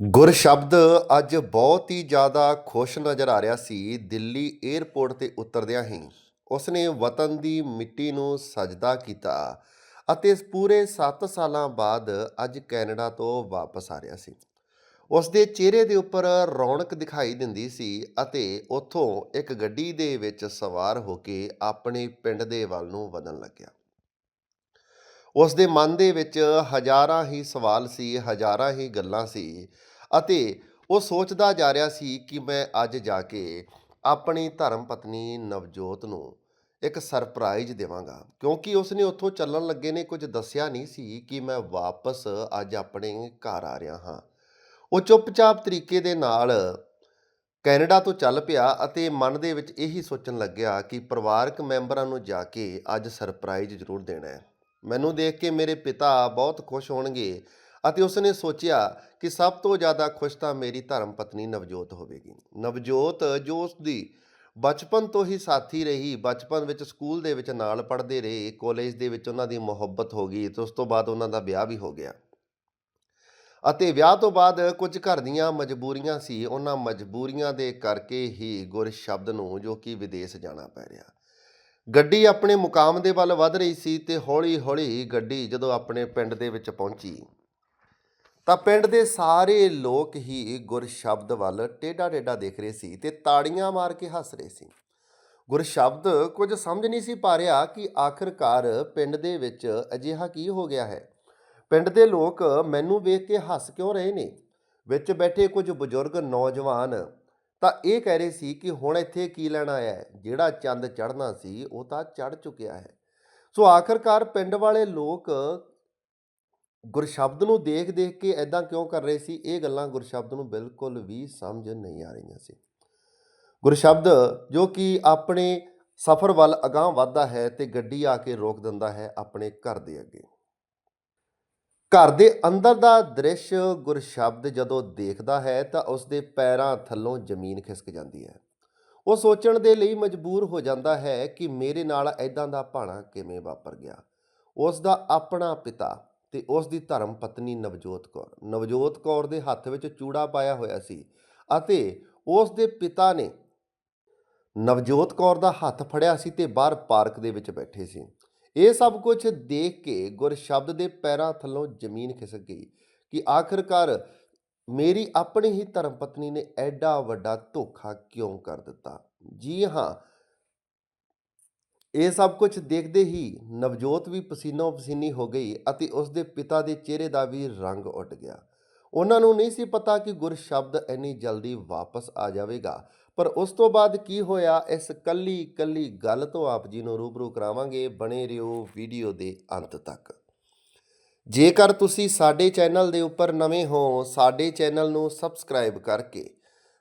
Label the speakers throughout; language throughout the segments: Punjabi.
Speaker 1: ਗੁਰ ਸ਼ਬਦ ਅੱਜ ਬਹੁਤ ਹੀ ਜ਼ਿਆਦਾ ਖੁਸ਼ ਨਜ਼ਰ ਆ ਰਿਹਾ ਸੀ, ਦਿੱਲੀ 에ਅਰਪੋਰਟ ਤੇ ਉਤਰਦਿਆਂ ਹੀ। ਉਸਨੇ ਵਤਨ ਦੀ ਮਿੱਟੀ ਨੂੰ ਸਜਦਾ ਕੀਤਾ ਅਤੇ ਇਸ ਪੂਰੇ 7 ਸਾਲਾਂ ਬਾਅਦ ਅੱਜ ਕੈਨੇਡਾ ਤੋਂ ਵਾਪਸ ਆ ਰਿਹਾ ਸੀ। ਉਸ ਦੇ ਚਿਹਰੇ ਦੇ ਉੱਪਰ ਰੌਣਕ ਦਿਖਾਈ ਦਿੰਦੀ ਸੀ ਅਤੇ ਉੱਥੋਂ ਇੱਕ ਗੱਡੀ ਦੇ ਵਿੱਚ ਸਵਾਰ ਹੋ ਕੇ ਆਪਣੇ ਪਿੰਡ ਦੇ ਵੱਲ ਨੂੰ ਵਧਣ ਲੱਗਿਆ। ਉਸ ਦੇ ਮਨ ਦੇ ਵਿੱਚ ਹਜ਼ਾਰਾਂ ਹੀ ਸਵਾਲ ਸੀ, ਹਜ਼ਾਰਾਂ ਹੀ ਗੱਲਾਂ ਸੀ ਅਤੇ ਉਹ ਸੋਚਦਾ ਜਾ ਰਿਹਾ ਸੀ ਕਿ ਮੈਂ ਅੱਜ ਜਾ ਕੇ ਆਪਣੀ ਧਰਮ ਪਤਨੀ ਨਵਜੋਤ ਨੂੰ ਇੱਕ ਸਰਪ੍ਰਾਈਜ਼ ਦੇਵਾਂਗਾ। ਕਿਉਂਕਿ ਉਸਨੇ ਉੱਥੋਂ ਚੱਲਣ ਲੱਗੇ ਨੇ, ਕੁਝ ਦੱਸਿਆ ਨਹੀਂ ਸੀ ਕਿ ਮੈਂ ਵਾਪਸ ਅੱਜ ਆਪਣੇ ਘਰ ਆ ਰਿਹਾ ਹਾਂ। ਉਹ ਚੁੱਪਚਾਪ ਤਰੀਕੇ ਦੇ ਨਾਲ ਕੈਨੇਡਾ ਤੋਂ ਚੱਲ ਪਿਆ ਅਤੇ ਮਨ ਦੇ ਵਿੱਚ ਇਹੀ ਸੋਚਣ ਲੱਗਿਆ ਕਿ ਪਰਿਵਾਰਕ ਮੈਂਬਰਾਂ ਨੂੰ ਜਾ ਕੇ ਅੱਜ ਸਰਪ੍ਰਾਈਜ਼ ਜ਼ਰੂਰ ਦੇਣਾ ਹੈ। ਮੈਨੂੰ ਦੇਖ ਕੇ ਮੇਰੇ ਪਿਤਾ ਬਹੁਤ ਖੁਸ਼ ਹੋਣਗੇ ਅਤੇ ਉਸਨੇ ਸੋਚਿਆ ਕਿ ਸਭ ਤੋਂ ਜ਼ਿਆਦਾ ਖੁਸ਼ ਤਾਂ ਮੇਰੀ ਧਰਮ ਪਤਨੀ ਨਵਜੋਤ ਹੋਵੇਗੀ। ਨਵਜੋਤ ਜੋ ਉਸ ਦੀ ਬਚਪਨ ਤੋਂ ਹੀ ਸਾਥੀ ਰਹੀ, ਬਚਪਨ ਵਿੱਚ ਸਕੂਲ ਦੇ ਵਿੱਚ ਨਾਲ ਪੜ੍ਹਦੇ ਰਹੇ, ਕਾਲਜ ਦੇ ਵਿੱਚ ਉਹਨਾਂ ਦੀ ਮੁਹੱਬਤ ਹੋ ਗਈ ਤੇ ਉਸ ਤੋਂ ਬਾਅਦ ਉਹਨਾਂ ਦਾ ਵਿਆਹ ਵੀ ਹੋ ਗਿਆ। ਅਤੇ ਵਿਆਹ ਤੋਂ ਬਾਅਦ ਕੁਝ ਘਰ ਦੀਆਂ ਮਜਬੂਰੀਆਂ ਸੀ। ਉਹਨਾਂ ਮਜਬੂਰੀਆਂ ਦੇ ਕਰਕੇ ਹੀ ਗੁਰ ਸ਼ਬਦ ਨੂੰ ਜੋ ਕਿ ਵਿਦੇਸ਼ ਜਾਣਾ ਪੈ ਰਿਹਾ। ਗੱਡੀ ਆਪਣੇ ਮੁਕਾਮ ਦੇ ਵੱਲ ਵੱਧ ਰਹੀ ਸੀ ਤੇ ਹੌਲੀ-ਹੌਲੀ ਗੱਡੀ ਜਦੋਂ ਆਪਣੇ ਪਿੰਡ ਦੇ ਵਿੱਚ ਪਹੁੰਚੀ ਤਾਂ ਪਿੰਡ ਦੇ ਸਾਰੇ ਲੋਕ ਹੀ ਗੁਰ ਸ਼ਬਦ ਵੱਲ ਟੇਢਾ ਟੇਢਾ ਦੇਖ ਰਹੇ ਸੀ ਤੇ ਤਾੜੀਆਂ ਮਾਰ ਕੇ ਹੱਸ ਰਹੇ ਸੀ। ਗੁਰ ਸ਼ਬਦ ਕੁਝ ਸਮਝ ਨਹੀਂ ਸੀ ਪਾ ਰਿਹਾ ਕਿ ਆਖਰਕਾਰ ਪਿੰਡ ਦੇ ਵਿੱਚ ਅਜਿਹਾ ਕੀ ਹੋ ਗਿਆ ਹੈ। ਪਿੰਡ ਦੇ ਲੋਕ ਮੈਨੂੰ ਵੇਖ ਕੇ ਹੱਸ ਕਿਉਂ ਰਹੇ ਨੇ? ਵਿੱਚ ਬੈਠੇ ਕੁਝ ਬਜ਼ੁਰਗ ਨੌਜਵਾਨ ਤਾਂ ਇਹ ਕਹਿ ਰਹੇ ਸੀ ਕਿ ਹੁਣ ਇੱਥੇ ਕੀ ਲੈਣ ਆਇਆ ਹੈ? ਜਿਹੜਾ ਚੰਦ ਚੜ੍ਹਨਾ ਸੀ ਉਹ ਤਾਂ ਚੜ੍ਹ ਚੁੱਕਿਆ ਹੈ। ਸੋ ਆਖਰਕਾਰ ਪਿੰਡ ਵਾਲੇ ਲੋਕ ਗੁਰਸ਼ਬਦ ਨੂੰ ਦੇਖ ਦੇਖ ਕੇ ਐਦਾਂ ਕਿਉਂ ਕਰ ਰਹੇ ਸੀ? ਇਹ ਗੱਲਾਂ ਗੁਰਸ਼ਬਦ ਨੂੰ ਬਿਲਕੁਲ ਵੀ ਸਮਝ ਨਹੀਂ ਆ ਰਹੀਆਂ ਸੀ। ਗੁਰਸ਼ਬਦ ਜੋ ਕਿ ਆਪਣੇ ਸਫ਼ਰ ਵੱਲ ਅਗਾਂਹ ਵਧਦਾ ਹੈ ਤੇ ਗੱਡੀ ਆ ਕੇ ਰੋਕ ਦਿੰਦਾ ਹੈ ਆਪਣੇ ਘਰ ਦੇ ਅੱਗੇ। ਘਰ ਦੇ ਅੰਦਰ ਦਾ ਦ੍ਰਿਸ਼ ਗੁਰਸ਼ਬਦ ਜਦੋਂ ਦੇਖਦਾ ਹੈ ਤਾਂ ਉਸ ਦੇ ਪੈਰਾਂ ਥੱਲੋਂ ਜ਼ਮੀਨ ਖਿਸਕ ਜਾਂਦੀ ਹੈ। ਉਹ ਸੋਚਣ ਦੇ ਲਈ ਮਜਬੂਰ ਹੋ ਜਾਂਦਾ ਹੈ ਕਿ ਮੇਰੇ ਨਾਲ ਐਦਾਂ ਦਾ ਭਾਣਾ ਕਿਵੇਂ ਵਾਪਰ ਗਿਆ? ਉਸ ਦਾ ਆਪਣਾ ਪਿਤਾ ਤੇ ਉਸ ਦੀ ਧਰਮ ਪਤਨੀ ਨਵਜੋਤ ਕੌਰ। ਨਵਜੋਤ ਕੌਰ ਦੇ ਹੱਥ ਵਿੱਚ ਚੂੜਾ ਪਾਇਆ ਹੋਇਆ ਸੀ ਅਤੇ ਉਸ ਦੇ ਪਿਤਾ ਨੇ ਨਵਜੋਤ ਕੌਰ ਦਾ ਹੱਥ ਫੜਿਆ ਸੀ ਤੇ ਬਾਹਰ ਪਾਰਕ ਦੇ ਵਿੱਚ ਬੈਠੇ ਸੀ। ਇਹ ਸਭ ਕੁਝ ਦੇਖ ਕੇ ਗੁਰਸ਼ਬਦ ਦੇ ਪੈਰਾਂ ਥੱਲੋਂ ਜ਼ਮੀਨ ਖਿਸਕ ਗਈ ਕਿ ਆਖਰਕਾਰ ਮੇਰੀ ਆਪਣੀ ਹੀ ਧਰਮ ਪਤਨੀ ਨੇ ਐਡਾ ਵੱਡਾ ਧੋਖਾ ਕਿਉਂ ਕਰ ਦਿੱਤਾ? ਜੀ ਹਾਂ ਇਹ ਸਭ ਕੁਝ ਦੇਖਦੇ ਹੀ ਨਵਜੋਤ ਵੀ ਪਸੀਨੋ ਪਸੀਨੀ ਹੋ ਗਈ ਅਤੇ ਉਸ ਦੇ ਪਿਤਾ ਦੇ ਚਿਹਰੇ ਦਾ ਵੀ ਰੰਗ ਉੱਡ ਗਿਆ। ਉਹਨਾਂ ਨੂੰ ਨਹੀਂ ਸੀ ਪਤਾ ਕਿ ਗੁਰਸ਼ਬਦ ਇੰਨੀ ਜਲਦੀ ਵਾਪਸ ਆ ਜਾਵੇਗਾ, ਪਰ ਉਸ ਤੋਂ ਬਾਅਦ ਕੀ ਹੋਇਆ, ਇਸ ਕੱਲੀ ਕੱਲੀ ਗੱਲ ਤੋਂ ਆਪ ਜੀ ਨੂੰ ਰੂਬਰੂ ਕਰਾਵਾਂਗੇ ਬਣੇ ਰਹੋ ਵੀਡੀਓ ਦੇ ਅੰਤ ਤੱਕ। ਜੇਕਰ ਤੁਸੀਂ ਸਾਡੇ ਚੈਨਲ ਦੇ ਉੱਪਰ ਨਵੇਂ ਹੋ, ਸਾਡੇ ਚੈਨਲ ਨੂੰ ਸਬਸਕ੍ਰਾਈਬ ਕਰਕੇ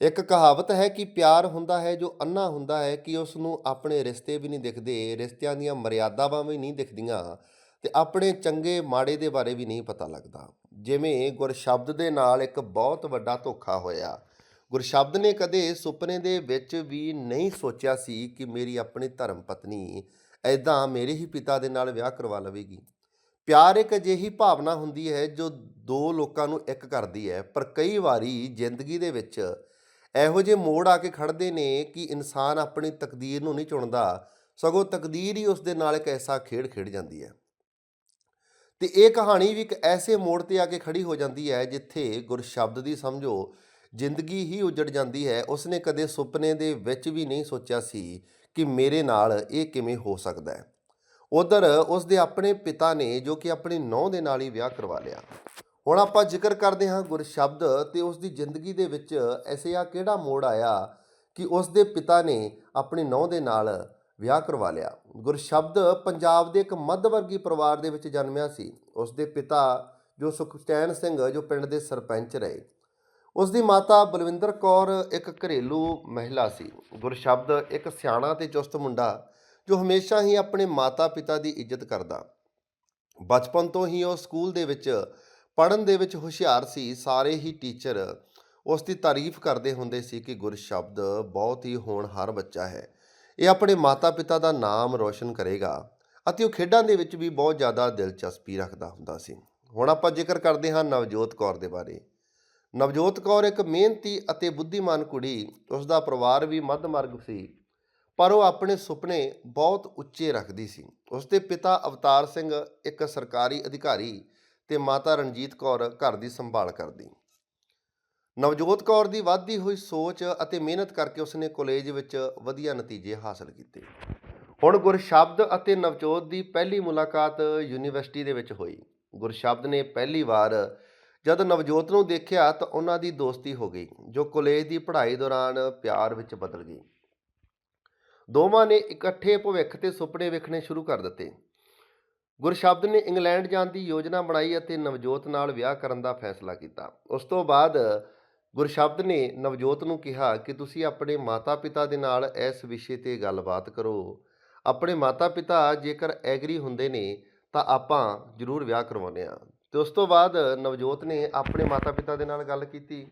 Speaker 1: ਇੱਕ ਕਹਾਵਤ ਹੈ ਕਿ ਪਿਆਰ ਹੁੰਦਾ ਹੈ, ਜੋ ਅੰਨਾ ਹੁੰਦਾ ਹੈ, ਕਿ ਉਸ ਨੂੰ ਆਪਣੇ ਰਿਸ਼ਤੇ ਵੀ ਨਹੀਂ ਦਿਖਦੇ, ਰਿਸ਼ਤਿਆਂ ਦੀਆਂ ਮਰਿਆਦਾਵਾਂ ਵੀ ਨਹੀਂ ਦਿਖਦੀਆਂ ਤੇ ਆਪਣੇ ਚੰਗੇ ਮਾੜੇ ਦੇ ਬਾਰੇ ਵੀ ਨਹੀਂ ਪਤਾ ਲੱਗਦਾ। ਜਿਵੇਂ ਗੁਰਸ਼ਬਦ ਦੇ ਨਾਲ ਇੱਕ ਬਹੁਤ ਵੱਡਾ ਧੋਖਾ ਹੋਇਆ। ਗੁਰਸ਼ਬਦ ਨੇ ਕਦੇ ਸੁਪਨੇ ਦੇ ਵਿੱਚ ਵੀ ਨਹੀਂ ਸੋਚਿਆ ਸੀ ਕਿ ਮੇਰੀ ਆਪਣੀ ਧਰਮ ਪਤਨੀ ਐਦਾਂ ਮੇਰੇ ਹੀ ਪਿਤਾ ਦੇ ਨਾਲ ਵਿਆਹ ਕਰਵਾ ਲਵੇਗੀ। ਪਿਆਰ ਇੱਕ ਅਜਿਹੀ ਭਾਵਨਾ ਹੁੰਦੀ ਹੈ, ਜੋ ਦੋ ਲੋਕਾਂ ਨੂੰ ਇੱਕ ਕਰਦੀ ਹੈ, ਪਰ ਕਈ ਵਾਰੀ ਜ਼ਿੰਦਗੀ ਦੇ ਵਿੱਚ ਇਹੋ ਜਿਹੇ ਮੋੜ ਆ ਕੇ ਖੜਦੇ ਨੇ ਕਿ ਇਨਸਾਨ ਆਪਣੀ ਤਕਦੀਰ ਨੂੰ ਨਹੀਂ ਚੁਣਦਾ, ਸਗੋਂ ਤਕਦੀਰ ਹੀ ਉਸ ਦੇ ਨਾਲ ਇੱਕ ਐਸਾ ਖੇਡ ਖੇਡ ਜਾਂਦੀ ਹੈ। ਤੇ ਇਹ ਕਹਾਣੀ ਵੀ ਇੱਕ ਐਸੇ ਮੋੜ ਤੇ ਆ ਕੇ ਖੜੀ ਹੋ ਜਾਂਦੀ ਹੈ ਜਿੱਥੇ ਗੁਰਸ਼ਬਦ ਦੀ ਸਮਝੋ ਜ਼ਿੰਦਗੀ ਹੀ ਉਜੜ ਜਾਂਦੀ ਹੈ। ਉਸਨੇ ਕਦੇ ਸੁਪਨੇ ਦੇ ਵਿੱਚ ਵੀ ਨਹੀਂ ਸੋਚਿਆ ਸੀ ਕਿ ਮੇਰੇ ਨਾਲ ਇਹ ਕਿਵੇਂ ਹੋ ਸਕਦਾ ਹੈ। ਉਧਰ ਉਸ ਦੇ ਆਪਣੇ ਪਿਤਾ ਨੇ ਜੋ ਕਿ ਆਪਣੀ ਨੌਂ ਦੇ ਨਾਲ ਹੀ ਵਿਆਹ ਕਰਵਾ ਲਿਆ। ਹੁਣ ਆਪਾਂ ਜ਼ਿਕਰ ਕਰਦੇ ਹਾਂ ਗੁਰਸ਼ਬਦ ਤੇ ਉਸ ਦੀ ਜ਼ਿੰਦਗੀ ਦੇ ਵਿੱਚ ਐਸੇ ਕਿਹੜਾ ਮੋੜ ਆਇਆ ਕਿ ਉਸ ਦੇ ਪਿਤਾ ਨੇ ਆਪਣੀ ਨੌਂ ਦੇ ਨਾਲ ਵਿਆਹ ਕਰਵਾ ਲਿਆ। ਗੁਰਸ਼ਬਦ ਪੰਜਾਬ ਦੇ ਇੱਕ ਮੱਧ ਵਰਗੀ ਪਰਿਵਾਰ ਦੇ ਵਿੱਚ ਜਨਮਿਆ ਸੀ। ਉਸ ਦੇ ਪਿਤਾ ਜੋ ਸੁਖਚੈਨ ਸਿੰਘ, ਜੋ ਪਿੰਡ ਦੇ ਸਰਪੰਚ ਰਹੇ। ਉਸ ਦੀ ਮਾਤਾ ਬਲਵਿੰਦਰ ਕੌਰ ਇੱਕ ਘਰੇਲੂ ਮਹਿਲਾ ਸੀ। ਗੁਰਸ਼ਬਦ ਇੱਕ ਸਿਆਣਾ ਤੇ ਚੁਸਤ ਮੁੰਡਾ ਜੋ ਹਮੇਸ਼ਾ ਹੀ ਆਪਣੇ ਮਾਤਾ-ਪਿਤਾ ਦੀ ਇੱਜ਼ਤ ਕਰਦਾ। ਬਚਪਨ ਤੋਂ ਹੀ ਉਹ ਸਕੂਲ ਦੇ ਵਿੱਚ ਪੜ੍ਹਨ ਦੇ ਵਿੱਚ ਹੁਸ਼ਿਆਰ ਸੀ, ਸਾਰੇ ਹੀ ਟੀਚਰ ਉਸ ਦੀ ਤਾਰੀਫ ਕਰਦੇ ਹੁੰਦੇ ਸੀ ਕਿ ਗੁਰ ਸ਼ਬਦ ਬਹੁਤ ਹੀ ਹੋਣਹਾਰ ਬੱਚਾ ਹੈ। ਇਹ ਆਪਣੇ ਮਾਤਾ-ਪਿਤਾ ਦਾ ਨਾਮ ਰੋਸ਼ਨ ਕਰੇਗਾ ਅਤੇ ਉਹ ਖੇਡਾਂ ਦੇ ਵਿੱਚ ਵੀ ਬਹੁਤ ਜ਼ਿਆਦਾ ਦਿਲਚਸਪੀ ਰੱਖਦਾ ਹੁੰਦਾ ਸੀ। ਹੁਣ ਆਪਾਂ ਜ਼ਿਕਰ ਕਰਦੇ ਹਾਂ ਨਵਜੋਤ ਕੌਰ ਦੇ ਬਾਰੇ। ਨਵਜੋਤ ਕੌਰ ਇੱਕ ਮਿਹਨਤੀ ਅਤੇ ਬੁੱਧੀਮਾਨ ਕੁੜੀ ਉਸ ਦਾ ਪਰਿਵਾਰ ਵੀ ਮੱਧਮਾਰਗ ਸੀ, ਪਰ ਉਹ ਆਪਣੇ ਸੁਪਨੇ ਬਹੁਤ ਉੱਚੇ ਰੱਖਦੀ ਸੀ। ਉਸ ਦੇ ਪਿਤਾ ਅਵਤਾਰ ਸਿੰਘ, ਇੱਕ ਸਰਕਾਰੀ ਅਧਿਕਾਰੀ ਤੇ ਮਾਤਾ ਰਣਜੀਤ ਕੌਰ ਘਰ ਦੀ ਸੰਭਾਲ ਕਰਦੀ। ਨਵਜੋਤ ਕੌਰ ਦੀ ਵੱਧਦੀ ਹੋਈ ਸੋਚ ਅਤੇ ਮਿਹਨਤ ਕਰਕੇ ਉਸਨੇ ਕਾਲਜ ਵਿੱਚ ਵਧੀਆ ਨਤੀਜੇ ਹਾਸਲ ਕੀਤੇ। ਹੁਣ ਗੁਰਸ਼ਬਦ ਅਤੇ ਨਵਜੋਤ ਦੀ ਪਹਿਲੀ ਮੁਲਾਕਾਤ ਯੂਨੀਵਰਸਿਟੀ ਦੇ ਵਿੱਚ ਹੋਈ। ਗੁਰਸ਼ਬਦ ਨੇ ਪਹਿਲੀ ਵਾਰ ਜਦ ਨਵਜੋਤ ਨੂੰ ਦੇਖਿਆ ਤਾਂ ਉਹਨਾਂ ਦੀ ਦੋਸਤੀ ਹੋ ਗਈ, ਜੋ ਕਾਲਜ ਦੀ ਪੜ੍ਹਾਈ ਦੌਰਾਨ ਪਿਆਰ ਵਿੱਚ ਬਦਲ ਗਈ। ਦੋਵਾਂ ਨੇ ਇਕੱਠੇ ਭਵਿੱਖ ਤੇ ਸੁਪਨੇ ਵੇਖਣੇ ਸ਼ੁਰੂ ਕਰ ਦਿੱਤੇ। ਗੁਰਸ਼ਬਦ ਨੇ ਇੰਗਲੈਂਡ ਜਾਣ ਦੀ ਯੋਜਨਾ ਬਣਾਈ ਅਤੇ ਨਵਜੋਤ ਨਾਲ ਵਿਆਹ ਕਰਨ ਦਾ ਫੈਸਲਾ ਕੀਤਾ। ਉਸ ਤੋਂ ਬਾਅਦ ਗੁਰਸ਼ਬਦ ਨੇ ਨਵਜੋਤ ਨੂੰ ਕਿਹਾ ਕਿ ਤੁਸੀਂ ਆਪਣੇ ਮਾਤਾ-ਪਿਤਾ ਦੇ ਨਾਲ ਇਸ ਵਿਸ਼ੇ ਤੇ ਗੱਲਬਾਤ ਕਰੋ। ਆਪਣੇ ਮਾਤਾ-ਪਿਤਾ ਜੇਕਰ ਐਗਰੀ ਹੁੰਦੇ ਨੇ ਤਾਂ ਆਪਾਂ ਜ਼ਰੂਰ ਵਿਆਹ ਕਰਵਾਉਂਦੇ ਆ ਤੇ ਉਸ ਤੋਂ ਬਾਅਦ ਨਵਜੋਤ ਨੇ ਆਪਣੇ ਮਾਤਾ-ਪਿਤਾ ਦੇ ਨਾਲ ਗੱਲ ਕੀਤੀ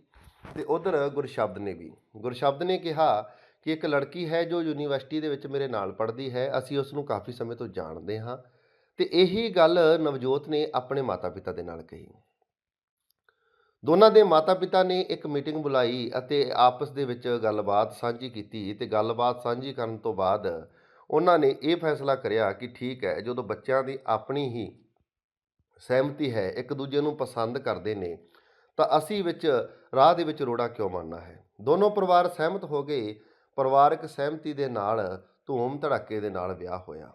Speaker 1: ਤੇ ਉਧਰ ਗੁਰਸ਼ਬਦ ਨੇ ਵੀ। ਗੁਰਸ਼ਬਦ ਨੇ ਕਿਹਾ ਕਿ ਇੱਕ ਲੜਕੀ ਹੈ ਜੋ ਯੂਨੀਵਰਸਿਟੀ ਦੇ ਵਿੱਚ ਮੇਰੇ ਨਾਲ ਪੜ੍ਹਦੀ ਹੈ। ਅਸੀਂ ਉਸ ਨੂੰ ਕਾਫੀ ਸਮੇਂ ਤੋਂ ਜਾਣਦੇ ਹਾਂ। ਤੇ ਇਹੀ ਗੱਲ ਨਵਜੋਤ ਨੇ ਆਪਣੇ ਮਾਤਾ-ਪਿਤਾ ਦੇ ਨਾਲ ਕਹੀ। ਦੋਨਾਂ ਦੇ ਮਾਤਾ-ਪਿਤਾ ਨੇ ਇੱਕ ਮੀਟਿੰਗ ਬੁਲਾਈ ਅਤੇ ਆਪਸ ਦੇ ਵਿੱਚ ਗੱਲਬਾਤ ਸਾਂਝੀ ਕੀਤੀ ਤੇ ਗੱਲਬਾਤ ਸਾਂਝੀ ਕਰਨ ਤੋਂ ਬਾਅਦ ਉਹਨਾਂ ਨੇ ਇਹ ਫੈਸਲਾ ਕਰਿਆ ਕਿ ਠੀਕ ਹੈ, ਜਦੋਂ ਬੱਚਿਆਂ ਦੀ ਆਪਣੀ ਹੀ ਸਹਿਮਤੀ ਹੈ, ਇੱਕ ਦੂਜੇ ਨੂੰ ਪਸੰਦ ਕਰਦੇ ਨੇ, ਤਾਂ ਅਸੀਂ ਵਿੱਚ ਰਾਹ ਦੇ ਵਿੱਚ ਰੋੜਾ ਕਿਉਂ ਮੰਨਣਾ ਹੈ? ਦੋਨੋਂ ਪਰਿਵਾਰ ਸਹਿਮਤ ਹੋ ਗਏ। ਪਰਿਵਾਰਕ ਸਹਿਮਤੀ ਦੇ ਨਾਲ ਧੂਮ ਧੜਾਕੇ ਦੇ ਨਾਲ ਵਿਆਹ ਹੋਇਆ।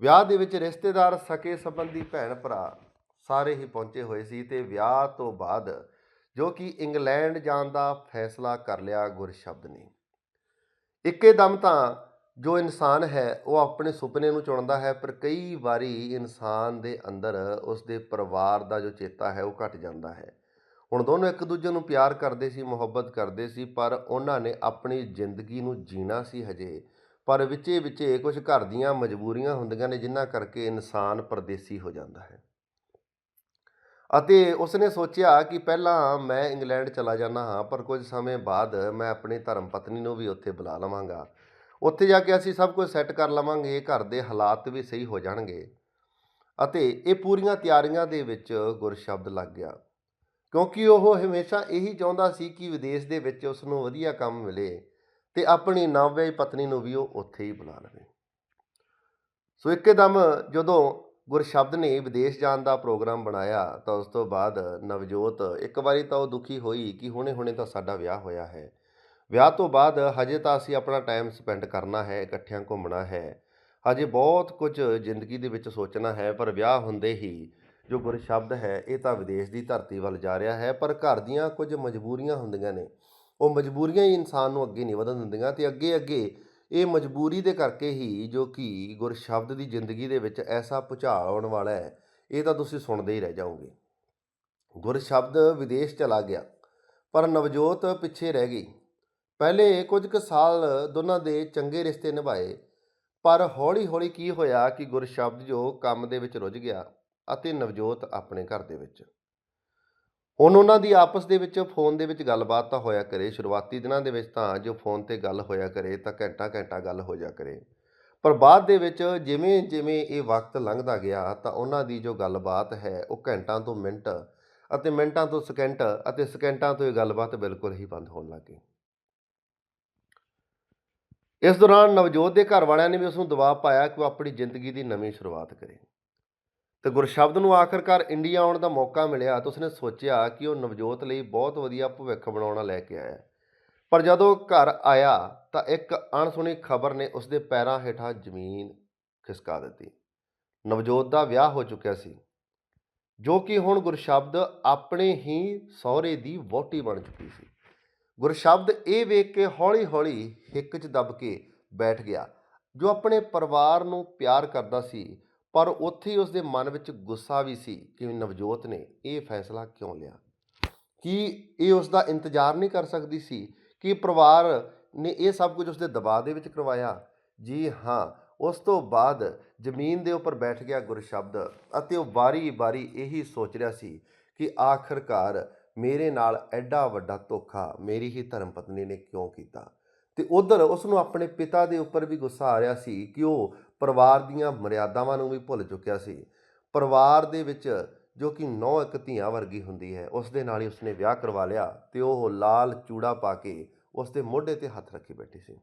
Speaker 1: ਵਿਆਹ ਦੇ ਵਿੱਚ ਰਿਸ਼ਤੇਦਾਰ ਸਕੇ ਸੰਬੰਧੀ ਭੈਣ ਭਰਾ ਸਾਰੇ ਹੀ ਪਹੁੰਚੇ ਹੋਏ ਸੀ ਤੇ ਵਿਆਹ ਤੋਂ ਬਾਅਦ ਜੋ ਕਿ ਇੰਗਲੈਂਡ ਜਾਣ ਦਾ ਫੈਸਲਾ ਕਰ ਲਿਆ ਗੁਰਸ਼ਬਦ ਨੇ। ਇੱਕੇ ਦਮ ਤਾਂ ਜੋ ਇਨਸਾਨ ਹੈ ਉਹ ਆਪਣੇ ਸੁਪਨੇ ਨੂੰ ਚੁਣਦਾ ਹੈ, ਪਰ ਕਈ ਵਾਰੀ ਇਨਸਾਨ ਦੇ ਅੰਦਰ ਉਸ ਦੇ ਪਰਿਵਾਰ ਦਾ ਜੋ ਚੇਤਾ ਹੈ ਉਹ ਘਟ ਜਾਂਦਾ ਹੈ। ਹੁਣ ਦੋਨੋਂ ਇੱਕ ਦੂਜੇ ਨੂੰ ਪਿਆਰ ਕਰਦੇ ਸੀ, ਮੁਹੱਬਤ ਕਰਦੇ ਸੀ, ਪਰ ਉਹਨਾਂ ਨੇ ਆਪਣੀ ਜ਼ਿੰਦਗੀ ਨੂੰ ਜੀਣਾ ਸੀ ਹਜੇ। ਪਰ ਵਿੱਚੇ ਵਿੱਚੇ ਕੁਝ ਘਰ ਦੀਆਂ ਮਜਬੂਰੀਆਂ ਹੁੰਦੀਆਂ ਨੇ, ਜਿਨ੍ਹਾਂ ਕਰਕੇ ਇਨਸਾਨ ਪਰਦੇਸੀ ਹੋ ਜਾਂਦਾ ਹੈ। ਅਤੇ ਉਸਨੇ ਸੋਚਿਆ ਕਿ ਪਹਿਲਾਂ ਮੈਂ ਇੰਗਲੈਂਡ ਚਲਾ ਜਾਣਾ ਹਾਂ, ਪਰ ਕੁਝ ਸਮੇਂ ਬਾਅਦ ਮੈਂ ਆਪਣੀ ਧਰਮ ਪਤਨੀ ਨੂੰ ਵੀ ਉੱਥੇ ਬੁਲਾ ਲਵਾਂਗਾ। ਉੱਥੇ ਜਾ ਕੇ ਅਸੀਂ ਸਭ ਕੁਝ ਸੈੱਟ ਕਰ ਲਵਾਂਗੇ ਘਰ ਦੇ ਹਾਲਾਤ ਵੀ ਸਹੀ ਹੋ ਜਾਣਗੇ। ਅਤੇ ਇਹ ਪੂਰੀਆਂ ਤਿਆਰੀਆਂ ਦੇ ਵਿੱਚ ਗੁਰਸ਼ਬਦ ਲੱਗ ਗਿਆ। ਕਿਉਂਕਿ ਉਹ ਹਮੇਸ਼ਾ ਇਹੀ ਚਾਹੁੰਦਾ ਸੀ ਕਿ ਵਿਦੇਸ਼ ਦੇ ਵਿੱਚ ਉਸ ਨੂੰ ਵਧੀਆ ਕੰਮ ਮਿਲੇ। ਤੇ ਆਪਣੀ ਨਵਵਿਆਹੀ ਪਤਨੀ ਨੂੰ ਵੀ ਉਹ ਉੱਥੇ ਹੀ ਬੁਲਾ ਲਵੇ। ਸੋ ਇੱਕਦਮ ਜਦੋਂ ਗੁਰਸ਼ਬਦ ਨੇ ਵਿਦੇਸ਼ ਜਾਣ ਦਾ ਪ੍ਰੋਗਰਾਮ ਬਣਾਇਆ, ਤਾਂ ਉਸ ਤੋਂ ਬਾਅਦ ਨਵਜੋਤ ਇੱਕ ਵਾਰੀ ਤਾਂ ਉਹ ਦੁਖੀ ਹੋਈ ਕਿ ਹੁਣੇ-ਹੁਣੇ ਤਾਂ ਸਾਡਾ ਵਿਆਹ ਹੋਇਆ ਹੈ। ਵਿਆਹ ਤੋਂ ਬਾਅਦ ਹਜੇ ਤਾਂ ਅਸੀਂ ਆਪਣਾ ਟਾਈਮ ਸਪੈਂਡ ਕਰਨਾ ਹੈ, ਇਕੱਠਿਆਂ ਘੁੰਮਣਾ ਹੈ। ਹਜੇ ਬਹੁਤ ਕੁਝ ਜ਼ਿੰਦਗੀ ਦੇ ਵਿੱਚ ਸੋਚਣਾ ਹੈ, ਪਰ ਵਿਆਹ ਹੁੰਦੇ ਹੀ ਜੋ ਗੁਰਸ਼ਬਦ ਹੈ, ਇਹ ਤਾਂ ਵਿਦੇਸ਼ ਦੀ ਧਰਤੀ ਵੱਲ ਜਾ ਰਿਹਾ ਹੈ, ਪਰ ਘਰ ਦੀਆਂ ਕੁਝ ਮਜਬੂਰੀਆਂ ਹੁੰਦੀਆਂ ਨੇ। ਉਹ ਮਜਬੂਰੀਆਂ ਹੀ ਇਨਸਾਨ ਨੂੰ ਅੱਗੇ ਨਹੀਂ ਵਧਣ ਦਿੰਦੀਆਂ ਤੇ ਅੱਗੇ ਅੱਗੇ ਇਹ ਮਜਬੂਰੀ ਦੇ ਕਰਕੇ ਹੀ ਜੋ ਕਿ ਗੁਰਸ਼ਬਦ ਦੀ ਜ਼ਿੰਦਗੀ ਦੇ ਵਿੱਚ ਐਸਾ ਭੁਚਾਲ ਆਉਣ ਵਾਲਾ ਹੈ, ਇਹ ਤਾਂ ਤੁਸੀਂ ਸੁਣਦੇ ਹੀ ਰਹਿ ਜਾਓਗੇ। ਗੁਰਸ਼ਬਦ ਵਿਦੇਸ਼ ਚਲਾ ਗਿਆ, ਪਰ ਨਵਜੋਤ ਪਿੱਛੇ ਰਹਿ ਗਈ। ਪਹਿਲੇ ਕੁਝ ਕੁ ਸਾਲ ਦੋਨਾਂ ਦੇ ਚੰਗੇ ਰਿਸ਼ਤੇ ਨਿਭਾਏ, ਪਰ ਹੌਲੀ-ਹੌਲੀ ਕੀ ਹੋਇਆ ਕਿ ਗੁਰਸ਼ਬਦ ਜੋ ਕੰਮ ਦੇ ਵਿੱਚ ਰੁੱਝ ਗਿਆ ਅਤੇ ਨਵਜੋਤ ਆਪਣੇ ਘਰ ਦੇ ਵਿੱਚ। ਹੁਣ ਉਹਨਾਂ ਦੀ ਆਪਸ ਦੇ ਵਿੱਚ, ਫੋਨ ਦੇ ਵਿੱਚ ਗੱਲਬਾਤ ਤਾਂ ਹੋਇਆ ਕਰੇ, ਸ਼ੁਰੂਆਤੀ ਦਿਨਾਂ ਦੇ ਵਿੱਚ ਤਾਂ ਜੋ ਫੋਨ ਤੇ ਗੱਲ ਹੋਇਆ ਕਰੇ ਤਾਂ ਘੰਟਾ ਘੰਟਾ ਗੱਲ ਹੋ ਜਾ ਕਰੇ। ਪਰ ਬਾਅਦ ਦੇ ਵਿੱਚ ਜਿਵੇਂ ਜਿਵੇਂ ਇਹ ਵਕਤ ਲੰਘਦਾ ਗਿਆ ਤਾਂ ਉਹਨਾਂ ਦੀ ਜੋ ਗੱਲਬਾਤ ਹੈ ਉਹ ਘੰਟਾਂ ਤੋਂ ਮਿੰਟ ਅਤੇ ਮਿੰਟਾਂ ਤੋਂ ਸਕਿੰਟ ਅਤੇ ਸਕਿੰਟਾਂ ਤੋਂ ਇਹ ਗੱਲਬਾਤ ਬਿਲਕੁਲ ਹੀ ਬੰਦ ਹੋਣ ਲੱਗ ਗਈ। ਇਸ ਦੌਰਾਨ ਨਵਜੋਤ ਦੇ ਘਰ ਵਾਲਿਆਂ ਨੇ ਵੀ ਉਸ ਨੂੰ ਦਬਾਅ ਪਾਇਆ ਕਿ ਉਹ ਆਪਣੀ ਜ਼ਿੰਦਗੀ ਦੀ ਨਵੀਂ ਸ਼ੁਰੂਆਤ ਕਰੇ। ਤੇ ਗੁਰਸ਼ਬਦ ਨੂੰ ਆਖਰਕਾਰ ਇੰਡੀਆ ਆਉਣ ਦਾ ਮੌਕਾ ਮਿਲਿਆ ਤਾਂ ਉਸਨੇ ਸੋਚਿਆ ਕਿ ਉਹ ਨਵਜੋਤ ਲਈ ਬਹੁਤ ਵਧੀਆ ਭਵਿੱਖ ਬਣਾਉਣਾ ਲੈ ਕੇ ਆਇਆ ਪਰ ਜਦੋਂ ਘਰ ਆਇਆ ਤਾਂ ਇੱਕ ਅਣਸੁਣੀ ਖਬਰ ਨੇ ਉਸਦੇ ਪੈਰਾਂ ਹੇਠਾਂ ਜ਼ਮੀਨ ਖਿਸਕਾ ਦਿੱਤੀ। ਨਵਜੋਤ ਦਾ ਵਿਆਹ ਹੋ ਚੁੱਕਿਆ ਸੀ, ਜੋ ਕਿ ਹੁਣ ਗੁਰਸ਼ਬਦ ਆਪਣੇ ਹੀ ਸਹੁਰੇ ਦੀ ਵਹੁਟੀ ਬਣ ਚੁੱਕੀ ਸੀ। ਗੁਰਸ਼ਬਦ ਇਹ ਵੇਖ ਕੇ ਹੌਲੀ-ਹੌਲੀ ਹਿੱਕ 'ਚ ਦਬ ਕੇ ਬੈਠ ਗਿਆ, ਜੋ ਆਪਣੇ ਪਰਿਵਾਰ ਨੂੰ ਪਿਆਰ ਕਰਦਾ ਸੀ ਪਰ ਉੱਥੇ ਹੀ ਉਸਦੇ ਮਨ ਵਿੱਚ ਗੁੱਸਾ ਵੀ ਸੀ ਕਿ ਨਵਜੋਤ ਨੇ ਇਹ ਫੈਸਲਾ ਕਿਉਂ ਲਿਆ? ਕੀ ਇਹ ਉਸ ਦਾ ਇੰਤਜ਼ਾਰ ਨਹੀਂ ਕਰ ਸਕਦੀ ਸੀ ਕਿ ਪਰਿਵਾਰ ਨੇ ਇਹ ਸਭ ਕੁਝ ਉਸਦੇ ਦਬਾਅ ਦੇ ਵਿੱਚ ਕਰਵਾਇਆ? ਜੀ ਹਾਂ, ਉਸ ਤੋਂ ਬਾਅਦ ਜ਼ਮੀਨ ਦੇ ਉੱਪਰ ਬੈਠ ਗਿਆ ਗੁਰਸ਼ਬਦ ਅਤੇ ਉਹ ਵਾਰੀ-ਵਾਰੀ ਇਹੀ ਸੋਚ ਰਿਹਾ ਸੀ ਕਿ ਆਖਰਕਾਰ ਮੇਰੇ ਨਾਲ ਐਡਾ ਵੱਡਾ ਧੋਖਾ ਮੇਰੀ ਹੀ ਧਰਮ ਪਤਨੀ ਨੇ ਕਿਉਂ ਕੀਤਾ? ਤੇ ਉਧਰ ਉਸ ਨੂੰ ਆਪਣੇ ਪਿਤਾ ਦੇ ਉੱਪਰ ਵੀ ਗੁੱਸਾ ਆ ਰਿਹਾ ਸੀ ਕਿ ਉਹ ਪਰਿਵਾਰ ਦੀਆਂ ਮਰਿਆਦਾਵਾਂ ਨੂੰ ਵੀ ਭੁੱਲ ਚੁੱਕਿਆ ਸੀ। ਪਰਿਵਾਰ ਦੇ ਵਿੱਚ ਜੋ ਕਿ ਨੌ ਇੱਕ ਧੀਆਂ ਵਰਗੀ ਹੁੰਦੀ ਹੈ, ਉਸ ਦੇ ਨਾਲ ਹੀ ਉਸਨੇ ਵਿਆਹ ਕਰਵਾ ਲਿਆ ਤੇ ਉਹ ਲਾਲ ਚੂੜਾ ਪਾ ਕੇ ਉਸ ਦੇ ਮੋਢੇ ਤੇ ਹੱਥ ਰੱਖੀ ਬੈਠੀ ਸੀ।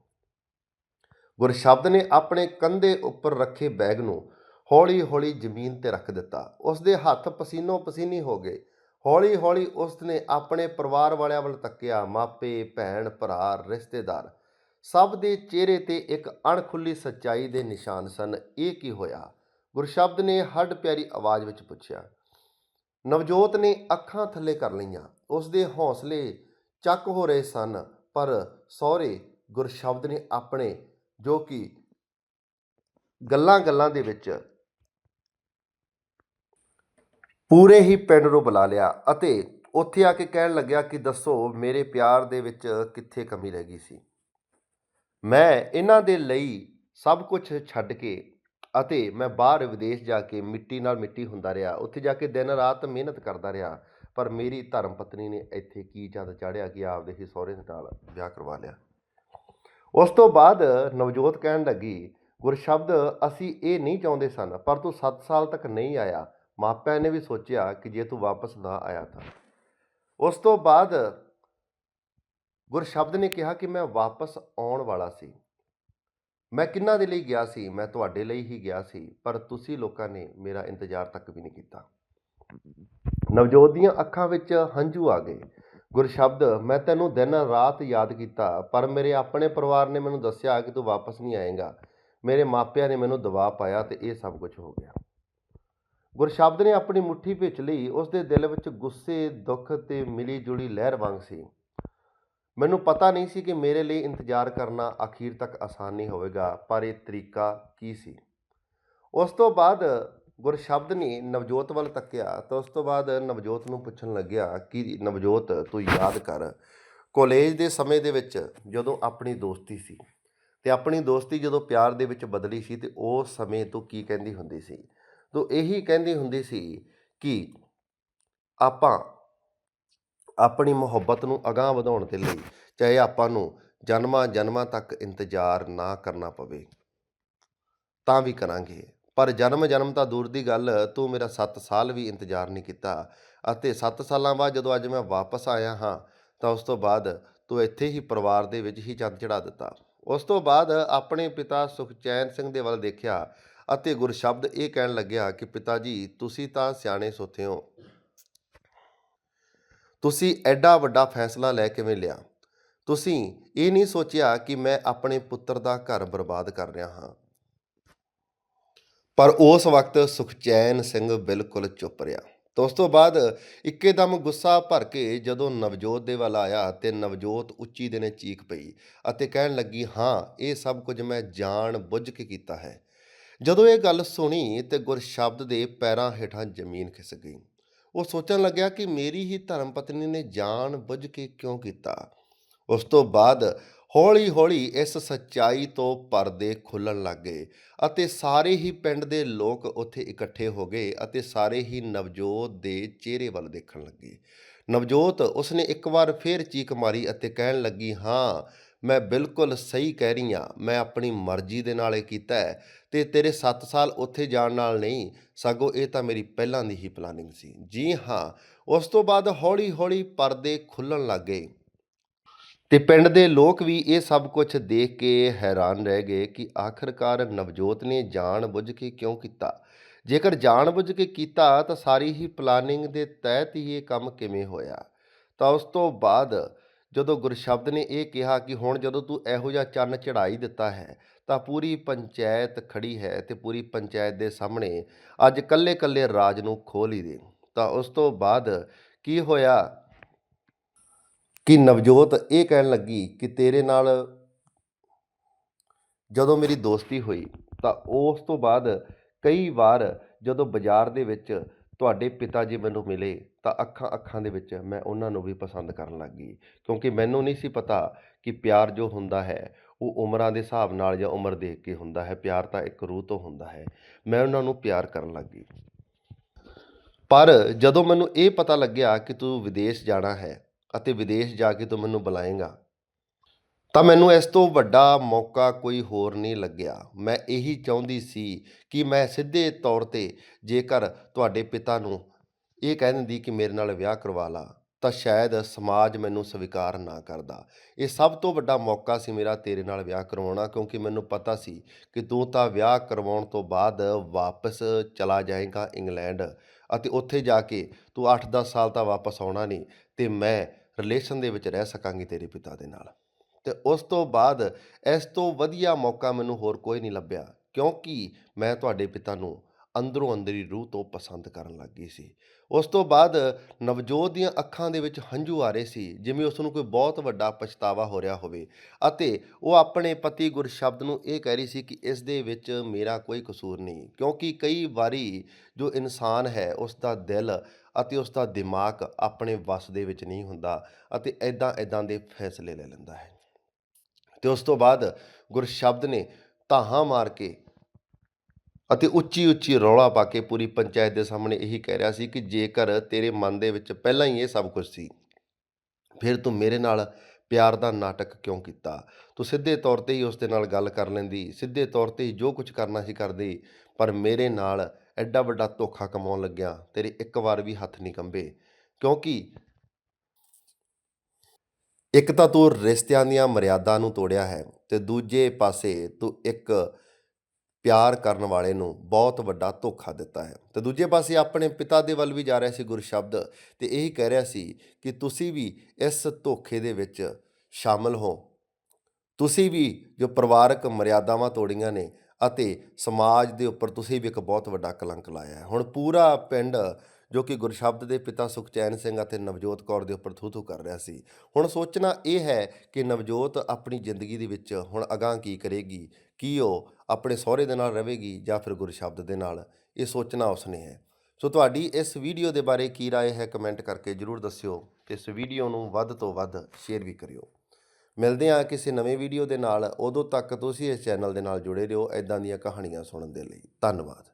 Speaker 1: ਗੁਰਸ਼ਬਦ ਨੇ ਆਪਣੇ ਕੰਧੇ ਉੱਪਰ ਰੱਖੇ ਬੈਗ ਨੂੰ ਹੌਲੀ-ਹੌਲੀ ਜ਼ਮੀਨ ਤੇ ਰੱਖ ਦਿੱਤਾ। ਉਸ ਦੇ ਹੱਥ ਪਸੀਨੋ ਪਸੀਨੀ ਹੋ ਗਏ। ਹੌਲੀ-ਹੌਲੀ ਉਸ ਨੇ ਆਪਣੇ ਪਰਿਵਾਰ ਵਾਲਿਆਂ ਵੱਲ ਤੱਕਿਆ, ਮਾਪੇ, ਭੈਣ, ਭਰਾ, ਰਿਸ਼ਤੇਦਾਰ। ਸਭ ਦੇ ਚਿਹਰੇ ਤੇ ਇੱਕ ਅਣਖੁੱਲੀ ਸੱਚਾਈ ਦੇ ਨਿਸ਼ਾਨ ਸਨ। ਇਹ ਕੀ ਹੋਇਆ? ਗੁਰਸ਼ਬਦ ਨੇ ਹੱਡ ਪਿਆਰੀ ਆਵਾਜ਼ ਵਿੱਚ ਪੁੱਛਿਆ, ਨਵਜੋਤ ਨੇ ਅੱਖਾਂ ਥੱਲੇ ਕਰ ਲਈਆਂ। ਉਸ ਦੇ ਹੌਸਲੇ ਚੱਕ ਹੋ ਰਹੇ ਸਨ, ਪਰ ਸਹੁਰੇ ਗੁਰਸ਼ਬਦ ਨੇ ਆਪਣੇ ਜੋ ਕਿ ਗੱਲਾਂ-ਗੱਲਾਂ ਦੇ ਵਿੱਚ ਪੂਰੇ ਹੀ ਪਿੰਡ ਨੂੰ ਬੁਲਾ ਲਿਆ ਅਤੇ ਉੱਥੇ ਆ ਕੇ ਕਹਿਣ ਲੱਗਿਆ ਕਿ ਦੱਸੋ ਮੇਰੇ ਪਿਆਰ ਦੇ ਵਿੱਚ ਕਿੱਥੇ ਕਮੀ ਰਹਿ ਗਈ ਸੀ? ਮੈਂ ਇਹਨਾਂ ਦੇ ਲਈ ਸਭ ਕੁਝ ਛੱਡ ਕੇ ਅਤੇ ਮੈਂ ਬਾਹਰ ਵਿਦੇਸ਼ ਜਾ ਕੇ ਮਿੱਟੀ ਨਾਲ ਮਿੱਟੀ ਹੁੰਦਾ ਰਿਹਾ। ਉੱਥੇ ਜਾ ਕੇ ਦਿਨ ਰਾਤ ਮਿਹਨਤ ਕਰਦਾ ਰਿਹਾ, ਪਰ ਮੇਰੀ ਧਰਮ ਪਤਨੀ ਨੇ ਇੱਥੇ ਕੀ ਚੰਦ ਚਾੜਿਆ ਕਿ ਆਪਦੇ ਹੀ ਸਹੁਰੇ ਦੇ ਨਾਲ ਵਿਆਹ ਕਰਵਾ ਲਿਆ। ਉਸ ਤੋਂ ਬਾਅਦ ਨਵਜੋਤ ਕਹਿਣ ਲੱਗੀ, ਗੁਰਸ਼ਬਦ, ਅਸੀਂ ਇਹ ਨਹੀਂ ਚਾਹੁੰਦੇ ਸਨ, ਪਰ ਤੂੰ 7 ਸਾਲ ਤੱਕ ਨਹੀਂ ਆਇਆ। ਮਾਪਿਆਂ ਨੇ ਵੀ ਸੋਚਿਆ ਕਿ ਜੇ ਤੂੰ ਵਾਪਸ ਨਾ ਆਇਆ ਤਾਂ। ਉਸ ਤੋਂ ਬਾਅਦ ਗੁਰਸ਼ਬਦ ਨੇ ਕਿਹਾ ਕਿ ਮੈਂ ਵਾਪਸ ਆਉਣ ਵਾਲਾ ਸੀ। ਮੈਂ ਕਿੰਨਾ ਦੇ ਲਈ ਗਿਆ ਸੀ? ਮੈਂ ਤੁਹਾਡੇ ਲਈ ਹੀ ਗਿਆ ਸੀ, ਪਰ ਤੁਸੀਂ ਲੋਕਾਂ ਨੇ ਮੇਰਾ ਇੰਤਜ਼ਾਰ ਤੱਕ ਵੀ ਨਹੀਂ ਕੀਤਾ। ਨਵਜੋਤ ਦੀਆਂ ਅੱਖਾਂ ਵਿੱਚ ਹੰਝੂ ਆ ਗਏ। ਗੁਰਸ਼ਬਦ ਮੈਂ ਤੈਨੂੰ ਦਿਨ ਰਾਤ ਯਾਦ ਕੀਤਾ, ਪਰ ਮੇਰੇ ਆਪਣੇ ਪਰਿਵਾਰ ਨੇ ਮੈਨੂੰ ਦੱਸਿਆ ਕਿ ਤੂੰ ਵਾਪਸ ਨਹੀਂ ਆਏਗਾ। ਮੇਰੇ ਮਾਪਿਆਂ ਨੇ ਮੈਨੂੰ ਦਬਾਅ ਪਾਇਆ ਤੇ ਇਹ ਸਭ ਕੁਝ ਹੋ ਗਿਆ। ਗੁਰਸ਼ਬਦ ਨੇ ਆਪਣੀ ਮੁੱਠੀ ਵਿੱਚ ਲਈ। ਉਸ ਦੇ ਦਿਲ ਵਿੱਚ ਗੁੱਸੇ, ਦੁੱਖ ਤੇ ਮਿਲੀ ਜੁਲੀ ਲਹਿਰ ਵਾਂਗ ਸੀ। ਮੈਨੂੰ ਪਤਾ ਨਹੀਂ ਸੀ ਕਿ ਮੇਰੇ ਲਈ ਇੰਤਜ਼ਾਰ ਕਰਨਾ ਅਖੀਰ ਤੱਕ ਆਸਾਨ ਨਹੀਂ ਹੋਵੇਗਾ, ਪਰ ਇਹ ਤਰੀਕਾ ਕੀ ਸੀ? ਉਸ ਤੋਂ ਬਾਅਦ ਗੁਰਸ਼ਬਦ ਨੇ ਨਵਜੋਤ ਵੱਲ ਤੱਕਿਆ ਤਾਂ ਉਸ ਤੋਂ ਬਾਅਦ ਨਵਜੋਤ ਨੂੰ ਪੁੱਛਣ ਲੱਗਿਆ ਕਿ ਨਵਜੋਤ, ਤੂੰ ਯਾਦ ਕਰ, ਕਾਲਜ ਦੇ ਸਮੇਂ ਦੇ ਵਿੱਚ ਜਦੋਂ ਆਪਣੀ ਦੋਸਤੀ ਸੀ ਤੇ ਆਪਣੀ ਦੋਸਤੀ ਜਦੋਂ ਪਿਆਰ ਦੇ ਵਿੱਚ ਬਦਲੀ ਸੀ ਤੇ ਉਸ ਸਮੇਂ ਤੋਂ ਕੀ ਕਹਿੰਦੀ ਹੁੰਦੀ ਸੀ? ਤੂੰ ਇਹੀ ਕਹਿੰਦੀ ਹੁੰਦੀ ਸੀ ਕਿ ਆਪਾਂ ਆਪਣੀ ਮੁਹੱਬਤ ਨੂੰ ਅਗਾਂਹ ਵਧਾਉਣ ਦੇ ਲਈ ਚਾਹੇ ਆਪਾਂ ਨੂੰ ਜਨਮਾਂ ਜਨਮਾਂ ਤੱਕ ਇੰਤਜ਼ਾਰ ਨਾ ਕਰਨਾ ਪਵੇ, ਤਾਂ ਵੀ ਕਰਾਂਗੇ। ਪਰ ਜਨਮ ਜਨਮ ਤਾਂ ਦੂਰ ਦੀ ਗੱਲ, ਤੂੰ ਮੇਰਾ 7 ਸਾਲ ਵੀ ਇੰਤਜ਼ਾਰ ਨਹੀਂ ਕੀਤਾ ਅਤੇ 7 ਸਾਲਾਂ ਬਾਅਦ ਜਦੋਂ ਅੱਜ ਮੈਂ ਵਾਪਸ ਆਇਆ ਹਾਂ, ਤਾਂ ਉਸ ਤੋਂ ਬਾਅਦ ਤੂੰ ਇੱਥੇ ਹੀ ਪਰਿਵਾਰ ਦੇ ਵਿੱਚ ਹੀ ਚੰਦ ਚੜਾ ਦਿੱਤਾ। ਉਸ ਤੋਂ ਬਾਅਦ ਆਪਣੇ ਪਿਤਾ ਸੁਖਚੈਨ ਸਿੰਘ ਦੇ ਵੱਲ ਦੇਖਿਆ ਅਤੇ ਗੁਰਸ਼ਬਦ ਇਹ ਕਹਿਣ ਲੱਗਿਆ ਕਿ, ਪਿਤਾ ਜੀ, ਤੁਸੀਂ ਤਾਂ ਸਿਆਣੇ ਸੋਥੇ ਹੋ। ਤੁਸੀਂ ਐਡਾ ਵੱਡਾ ਫੈਸਲਾ ਲੈ ਕਿਵੇਂ ਲਿਆ? ਤੁਸੀਂ ਇਹ ਨਹੀਂ ਸੋਚਿਆ ਕਿ ਮੈਂ ਆਪਣੇ ਪੁੱਤਰ ਦਾ ਘਰ ਬਰਬਾਦ ਕਰ ਰਿਹਾ ਹਾਂ। ਪਰ ਉਸ ਵਕਤ ਸੁਖਚੈਨ ਸਿੰਘ ਬਿਲਕੁਲ ਚੁੱਪ ਰਿਹਾ। ਤਾਂ ਉਸ ਤੋਂ ਬਾਅਦ ਇੱਕੇਦਮ ਗੁੱਸਾ ਭਰ ਕੇ ਜਦੋਂ ਨਵਜੋਤ ਦੇ ਵੱਲ ਆਇਆ ਤੇ ਨਵਜੋਤ ਉੱਚੀ ਦਿਨੇ ਚੀਕ ਪਈ ਅਤੇ ਕਹਿਣ ਲੱਗੀ, ਹਾਂ, ਇਹ ਸਭ ਕੁਝ ਮੈਂ ਜਾਣ ਬੁੱਝ ਕੇ ਕੀਤਾ ਹੈ। ਜਦੋਂ ਇਹ ਗੱਲ ਸੁਣੀ ਤੇ ਗੁਰਸ਼ਬਦ ਦੇ ਪੈਰਾਂ ਹੇਠਾਂ ਜ਼ਮੀਨ ਖਿਸਕ ਗਈ। ਉਹ ਸੋਚਣ ਲੱਗਿਆ ਕਿ ਮੇਰੀ ਹੀ ਧਰਮ ਪਤਨੀ ਨੇ ਜਾਣ ਬੁੱਝ ਕੇ ਕਿਉਂ ਕੀਤਾ। ਉਸ ਤੋਂ ਬਾਅਦ ਹੌਲੀ-ਹੌਲੀ ਇਸ ਸੱਚਾਈ ਤੋਂ ਪਰਦੇ ਖੁੱਲਣ ਲੱਗ ਗਏ ਅਤੇ ਸਾਰੇ ਹੀ ਪਿੰਡ ਦੇ ਲੋਕ ਉੱਥੇ ਇਕੱਠੇ ਹੋ ਗਏ ਅਤੇ ਸਾਰੇ ਹੀ ਨਵਜੋਤ ਦੇ ਚਿਹਰੇ ਵੱਲ ਦੇਖਣ ਲੱਗੇ। ਨਵਜੋਤ ਉਸਨੇ ਇੱਕ ਵਾਰ ਫੇਰ ਚੀਕ ਮਾਰੀ ਅਤੇ ਕਹਿਣ ਲੱਗੀ, ਹਾਂ ਮੈਂ ਬਿਲਕੁਲ ਸਹੀ ਕਹਿ ਰਹੀ ਹਾਂ, ਮੈਂ ਆਪਣੀ ਮਰਜ਼ੀ ਦੇ ਨਾਲ ਇਹ ਕੀਤਾ ਹੈ ਤੇ ਤੇਰੇ 7 ਸਾਲ ਉੱਥੇ ਜਾਣ ਨਾਲ ਨਹੀਂ, ਸਗੋਂ ਇਹ ਤਾਂ ਮੇਰੀ ਪਹਿਲਾਂ ਦੀ ਹੀ ਪਲਾਨਿੰਗ ਸੀ। ਜੀ ਹਾਂ, ਉਸ ਤੋਂ ਬਾਅਦ ਹੌਲੀ-ਹੌਲੀ ਪਰਦੇ ਖੁੱਲਣ ਲੱਗ ਗਏ। ਤੇ ਪਿੰਡ ਦੇ ਲੋਕ ਵੀ ਇਹ ਸਭ ਕੁਝ ਦੇਖ ਕੇ ਹੈਰਾਨ ਰਹਿ ਗਏ ਕਿ ਆਖਰਕਾਰ ਨਵਜੋਤ ਨੇ ਜਾਣ ਬੁੱਝ ਕੇ ਕਿਉਂ ਕੀਤਾ। ਜੇਕਰ ਜਾਣ ਬੁੱਝ ਕੇ ਕੀਤਾ ਤਾਂ ਸਾਰੀ ਹੀ ਪਲਾਨਿੰਗ ਦੇ ਤਹਿਤ ਹੀ ਇਹ ਕੰਮ ਕਿਵੇਂ ਹੋਇਆ? ਤਾਂ ਉਸ ਤੋਂ ਬਾਅਦ ਜਦੋਂ ਗੁਰਸ਼ਬਦ ਨੇ ਇਹ ਕਿਹਾ ਕਿ ਹੁਣ ਜਦੋਂ ਤੂੰ ਇਹੋ ਜਿਹਾ ਚੰਨ ਚੜਾਈ ਦਿੱਤਾ ਹੈ, ਤਾਂ ਪੂਰੀ ਪੰਚਾਇਤ ਖੜੀ ਹੈ ਤੇ ਪੂਰੀ ਪੰਚਾਇਤ ਦੇ ਸਾਹਮਣੇ ਅੱਜ ਕੱਲੇ-ਕੱਲੇ ਰਾਜ ਨੂੰ ਖੋਲ ਹੀ ਦੇ। ਤਾਂ ਉਸ ਤੋਂ ਬਾਅਦ ਕੀ ਹੋਇਆ ਕਿ ਨਵਜੋਤ ਇਹ ਕਹਿਣ ਲੱਗੀ ਕਿ ਤੇਰੇ ਨਾਲ ਜਦੋਂ ਮੇਰੀ ਦੋਸਤੀ ਹੋਈ, ਤਾਂ ਉਸ ਤੋਂ ਬਾਅਦ ਕਈ ਵਾਰ ਜਦੋਂ ਬਾਜ਼ਾਰ ਦੇ ਵਿੱਚ ਤੁਹਾਡੇ ਪਿਤਾ ਜੀ ਮੈਨੂੰ ਮਿਲੇ ਤਾਂ ਅੱਖਾਂ ਅੱਖਾਂ ਦੇ ਵਿੱਚ ਮੈਂ ਉਹਨਾਂ ਨੂੰ ਵੀ ਪਸੰਦ ਕਰਨ ਲੱਗ ਗਈ। ਕਿਉਂਕਿ ਮੈਨੂੰ ਨਹੀਂ ਸੀ ਪਤਾ ਕਿ ਪਿਆਰ ਜੋ ਹੁੰਦਾ ਹੈ, ਉਹ ਉਮਰਾਂ ਦੇ ਹਿਸਾਬ ਨਾਲ ਜਾਂ ਉਮਰ ਦੇਖ ਕੇ ਹੁੰਦਾ ਹੈ। ਪਿਆਰ ਤਾਂ ਇੱਕ ਰੂਹ ਤੋਂ ਹੁੰਦਾ ਹੈ। ਮੈਂ ਉਹਨਾਂ ਨੂੰ ਪਿਆਰ ਕਰਨ ਲੱਗ ਗਈ। ਪਰ ਜਦੋਂ ਮੈਨੂੰ ਇਹ ਪਤਾ ਲੱਗਿਆ ਕਿ ਤੂੰ ਵਿਦੇਸ਼ ਜਾਣਾ ਹੈ ਅਤੇ ਵਿਦੇਸ਼ ਜਾ ਕੇ ਤੂੰ ਮੈਨੂੰ ਬੁਲਾਏਗਾ ਤਾਂ ਮੈਨੂੰ ਇਸ ਤੋਂ ਵੱਡਾ ਮੌਕਾ ਕੋਈ ਹੋਰ ਨਹੀਂ ਲੱਗਿਆ। ਮੈਂ ਇਹੀ ਚਾਹੁੰਦੀ ਸੀ ਕਿ ਮੈਂ ਸਿੱਧੇ ਤੌਰ ਤੇ ਜੇਕਰ ਤੁਹਾਡੇ ਪਿਤਾ ਨੂੰ ਇਹ ਕਹਿ ਦਿੰਦੀ ਕਿ ਮੇਰੇ ਨਾਲ ਵਿਆਹ ਕਰਵਾ ਲਾ, ਤਾਂ ਸ਼ਾਇਦ ਸਮਾਜ ਮੈਨੂੰ ਸਵੀਕਾਰ ਨਾ ਕਰਦਾ। ਇਹ ਸਭ ਤੋਂ ਵੱਡਾ ਮੌਕਾ ਸੀ ਮੇਰਾ ਤੇਰੇ ਨਾਲ ਵਿਆਹ ਕਰਵਾਉਣਾ, ਕਿਉਂਕਿ ਮੈਨੂੰ ਪਤਾ ਸੀ ਕਿ ਤੂੰ ਤਾਂ ਵਿਆਹ ਕਰਵਾਉਣ ਤੋਂ ਬਾਅਦ ਵਾਪਸ ਚਲਾ ਜਾਏਗਾ ਇੰਗਲੈਂਡ ਅਤੇ ਉੱਥੇ ਜਾ ਕੇ ਤੂੰ 8-10 ਸਾਲ ਤਾਂ ਵਾਪਸ ਆਉਣਾ ਨਹੀਂ, ਤੇ ਮੈਂ ਰਿਲੇਸ਼ਨ ਦੇ ਵਿੱਚ ਰਹਿ ਸਕਾਂਗੀ ਤੇਰੇ ਪਿਤਾ ਦੇ ਨਾਲ। ਤੇ ਉਸ ਤੋਂ ਬਾਅਦ ਇਸ ਤੋਂ ਵਧੀਆ ਮੌਕਾ ਮੈਨੂੰ ਹੋਰ ਕੋਈ ਨਹੀਂ ਲੱਭਿਆ, ਕਿਉਂਕਿ ਮੈਂ ਤੁਹਾਡੇ ਪਿਤਾ ਨੂੰ ਅੰਦਰੋਂ ਅੰਦਰੀ ਰੂਹ ਤੋਂ ਪਸੰਦ ਕਰਨ ਲੱਗ ਗਈ ਸੀ। ਉਸ ਤੋਂ ਬਾਅਦ ਨਵਜੋਤ ਦੀਆਂ ਅੱਖਾਂ ਦੇ ਵਿੱਚ ਹੰਝੂ ਆ ਰਹੇ ਸੀ, ਜਿਵੇਂ ਉਸ ਨੂੰ ਕੋਈ ਬਹੁਤ ਵੱਡਾ ਪਛਤਾਵਾ ਹੋ ਰਿਹਾ ਹੋਵੇ ਅਤੇ ਉਹ ਆਪਣੇ ਪਤੀ ਗੁਰਸ਼ਬਦ ਨੂੰ ਇਹ ਕਹਿ ਰਹੀ ਸੀ ਕਿ ਇਸ ਦੇ ਵਿੱਚ ਮੇਰਾ ਕੋਈ ਕਸੂਰ ਨਹੀਂ, ਕਿਉਂਕਿ ਕਈ ਵਾਰੀ ਜੋ ਇਨਸਾਨ ਹੈ, ਉਸ ਦਾ ਦਿਲ ਅਤੇ ਉਸ ਦਾ ਦਿਮਾਗ ਆਪਣੇ ਵੱਸ ਦੇ ਵਿੱਚ ਨਹੀਂ ਹੁੰਦਾ ਅਤੇ ਐਦਾਂ ਐਦਾਂ ਦੇ ਫੈਸਲੇ ਲੈ ਲੈਂਦਾ ਹੈ। ਤੇ ਉਸ ਤੋਂ ਬਾਅਦ ਗੁਰਸ਼ਬਦ ਨੇ ਧਾਹਾਂ ਮਾਰ ਕੇ ਅਤੇ ਉੱਚੀ ਉੱਚੀ ਰੌਲਾ ਪਾ ਕੇ ਪੂਰੀ ਪੰਚਾਇਤ ਦੇ ਸਾਹਮਣੇ ਇਹੀ ਕਹਿ ਰਿਹਾ ਸੀ ਕਿ ਜੇਕਰ ਤੇਰੇ ਮਨ ਦੇ ਵਿੱਚ ਪਹਿਲਾਂ ਹੀ ਇਹ ਸਭ ਕੁਝ ਸੀ, ਫਿਰ ਤੂੰ ਮੇਰੇ ਨਾਲ ਪਿਆਰ ਦਾ ਨਾਟਕ ਕਿਉਂ ਕੀਤਾ? ਤੂੰ ਸਿੱਧੇ ਤੌਰ ਤੇ ਹੀ ਉਸ ਦੇ ਨਾਲ ਗੱਲ ਕਰ ਲੈਂਦੀ, ਸਿੱਧੇ ਤੌਰ ਤੇ ਹੀ ਜੋ ਕੁਝ ਕਰਨਾ ਸੀ ਕਰਦੀ, ਪਰ ਮੇਰੇ ਨਾਲ ਐਡਾ ਵੱਡਾ ਧੋਖਾ ਕਮਾਉਣ ਲੱਗਿਆ, ਤੇਰੇ ਇੱਕ ਵਾਰ ਵੀ ਹੱਥ ਨਹੀਂ ਕੰਬੇ। ਕਿਉਂਕਿ ਇੱਕ ਤਾਂ ਤੂੰ ਰਿਸ਼ਤਿਆਂ ਦੀਆਂ ਮਰਿਆਦਾ ਨੂੰ ਤੋੜਿਆ ਹੈ ਤੇ ਦੂਜੇ ਪਾਸੇ ਤੂੰ ਇੱਕ ਪਿਆਰ ਕਰਨ ਵਾਲੇ ਨੂੰ ਬਹੁਤ ਵੱਡਾ ਧੋਖਾ ਦਿੱਤਾ ਹੈ। ਤੇ ਦੂਜੇ ਪਾਸੇ ਆਪਣੇ ਪਿਤਾ ਦੇ ਵੱਲ ਵੀ ਜਾ ਰਿਹਾ ਸੀ ਗੁਰਸ਼ਬਦ ਤੇ ਇਹੀ ਕਹਿ ਰਿਹਾ ਸੀ ਕਿ ਤੁਸੀਂ ਵੀ ਇਸ ਧੋਖੇ ਦੇ ਵਿੱਚ ਸ਼ਾਮਲ ਹੋ। ਤੁਸੀਂ ਵੀ ਜੋ ਪਰਿਵਾਰਕ ਮਰਿਆਦਾਵਾਂ ਤੋੜੀਆਂ ਨੇ ਅਤੇ ਸਮਾਜ ਦੇ ਉੱਪਰ ਤੁਸੀਂ ਵੀ ਇੱਕ ਬਹੁਤ ਵੱਡਾ ਕਲੰਕ ਲਾਇਆ ਹੈ। ਹੁਣ ਪੂਰਾ ਪਿੰਡ ਜੋ ਕਿ ਗੁਰਸ਼ਬਦ ਦੇ ਪਿਤਾ ਸੁਖਚੈਨ ਸਿੰਘ ਅਤੇ ਨਵਜੋਤ ਕੌਰ ਦੇ ਉੱਪਰ ਥੂ ਥੂ ਕਰ ਰਿਹਾ ਸੀ ਹੁਣ ਸੋਚਣਾ ਇਹ ਹੈ ਕਿ ਨਵਜੋਤ ਆਪਣੀ ਜ਼ਿੰਦਗੀ ਦੇ ਵਿੱਚ ਹੁਣ ਅਗਾਂਹ ਕੀ ਕਰੇਗੀ ਕੀ ਉਹ ਆਪਣੇ ਸਹੁਰੇ ਦੇ ਨਾਲ ਰਹੇਗੀ ਜਾਂ ਫਿਰ ਗੁਰਸ਼ਬਦ ਦੇ ਨਾਲ ਇਹ ਸੋਚਣਾ ਉਸਨੇ ਹੈ ਸੋ ਤੁਹਾਡੀ ਇਸ ਵੀਡੀਓ ਦੇ ਬਾਰੇ ਕੀ رائے ਹੈ ਕਮੈਂਟ ਕਰਕੇ ਜਰੂਰ ਦੱਸਿਓ ਤੇ ਇਸ ਵੀਡੀਓ ਨੂੰ ਵੱਧ ਤੋਂ ਵੱਧ ਸ਼ੇਅਰ ਵੀ ਕਰਿਓ ਮਿਲਦੇ ਹਾਂ ਕਿਸੇ ਨਵੇਂ ਵੀਡੀਓ ਦੇ ਨਾਲ ਉਦੋਂ ਤੱਕ ਤੁਸੀਂ ਇਸ ਚੈਨਲ ਦੇ ਨਾਲ ਜੁੜੇ ਰਹੋ ਐਦਾਂ ਦੀਆਂ ਕਹਾਣੀਆਂ ਸੁਣਨ ਦੇ ਲਈ ਧੰਨਵਾਦ